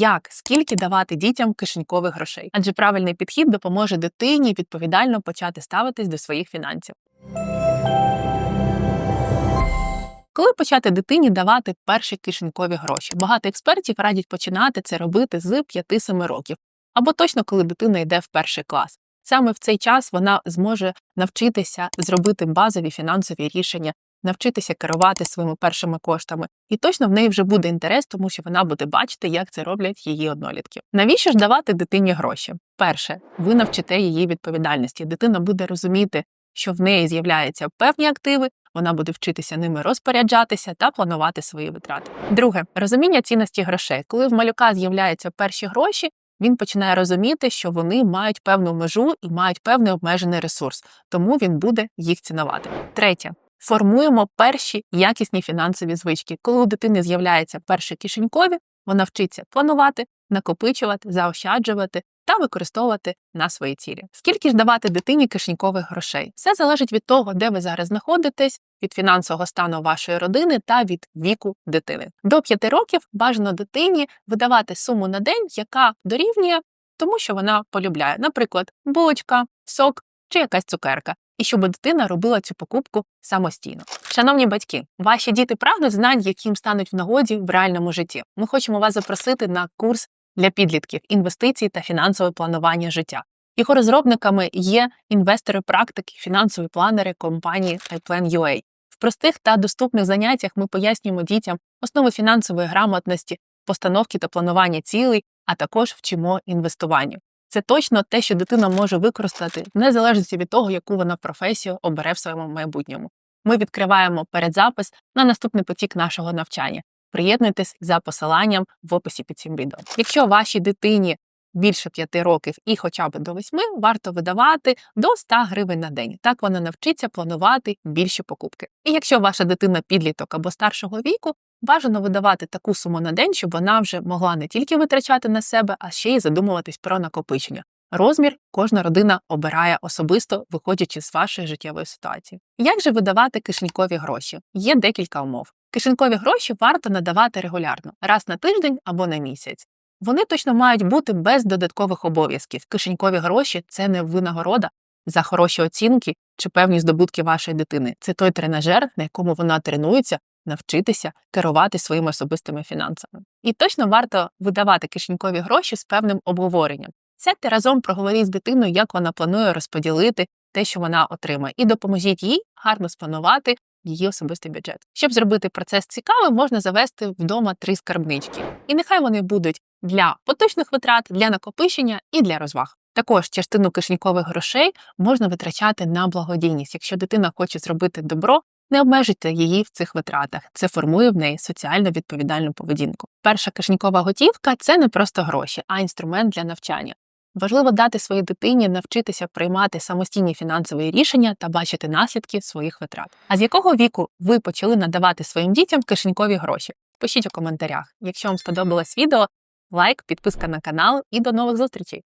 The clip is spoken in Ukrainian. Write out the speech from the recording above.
як скільки давати дітям кишенькових грошей, адже правильний підхід допоможе дитині відповідально почати ставитись до своїх фінансів. Коли почати дитині давати перші кишенькові гроші? Багато експертів радять починати це робити з 5-7 років, або точно коли дитина йде в перший клас. Саме в цей час вона зможе навчитися зробити базові фінансові рішення, навчитися керувати своїми першими коштами, і точно в неї вже буде інтерес, тому що вона буде бачити, як це роблять її однолітки. Навіщо ж давати дитині гроші? Перше, ви навчите її відповідальності. Дитина буде розуміти, що в неї з'являються певні активи, вона буде вчитися ними розпоряджатися та планувати свої витрати. Друге розуміння цінності грошей. Коли в малюка з'являються перші гроші, він починає розуміти, що вони мають певну межу і мають певний обмежений ресурс, тому він буде їх цінувати. Третє. Формуємо перші якісні фінансові звички. Коли у дитини з'являються перші кишенькові, вона вчиться планувати, накопичувати, заощаджувати та використовувати на свої цілі. Скільки ж давати дитині кишенькових грошей? Все залежить від того, де ви зараз знаходитесь, від фінансового стану вашої родини та від віку дитини. До 5 років бажано дитині видавати суму на день, яка дорівнює тому, що вона полюбляє, наприклад, булочка, сок чи якась цукерка. І щоб дитина робила цю покупку самостійно. Шановні батьки, ваші діти прагнуть знань, які їм стануть в нагоді в реальному житті. Ми хочемо вас запросити на курс для підлітків інвестицій та фінансове планування життя. Його розробниками є інвестори практики, фінансові планери компанії iPlan.ua. В простих та доступних заняттях ми пояснюємо дітям основи фінансової грамотності, постановки та планування цілей, а також вчимо інвестуванню. Це точно те, що дитина може використати незалежно від того, яку вона професію обере в своєму майбутньому. Ми відкриваємо передзапис на наступний потік нашого навчання. Приєднуйтесь за посиланням в описі під цим відео. Якщо вашій дитині більше 5 років і хоча б до 8, варто видавати до 100 гривень на день. Так вона навчиться планувати більші покупки. І якщо ваша дитина підліток або старшого віку, бажано видавати таку суму на день, щоб вона вже могла не тільки витрачати на себе, а ще й задумуватись про накопичення. Розмір кожна родина обирає особисто, виходячи з вашої життєвої ситуації. Як же видавати кишенькові гроші? Є декілька умов. Кишенькові гроші варто надавати регулярно, раз на тиждень або на місяць. Вони точно мають бути без додаткових обов'язків. Кишенькові гроші це не винагорода за хороші оцінки чи певні здобутки вашої дитини. Це той тренажер, на якому вона тренується навчитися керувати своїми особистими фінансами. І точно варто видавати кишенькові гроші з певним обговоренням. Сядьте разом, проговоріть з дитиною, як вона планує розподілити те, що вона отримає, і допоможіть їй гарно спланувати її особистий бюджет. Щоб зробити процес цікавим, можна завести вдома три скарбнички. І нехай вони будуть для поточних витрат, для накопичення і для розваг. Також частину кишенькових грошей можна витрачати на благодійність. Якщо дитина хоче зробити добро, не обмежуйте її в цих витратах. Це формує в неї соціально відповідальну поведінку. Перша кишенькова готівка це не просто гроші, а інструмент для навчання. Важливо дати своїй дитині навчитися приймати самостійні фінансові рішення та бачити наслідки своїх витрат. А з якого віку ви почали надавати своїм дітям кишенькові гроші? Пишіть у коментарях. Якщо вам сподобалось відео, лайк, підписка на канал і до нових зустрічей!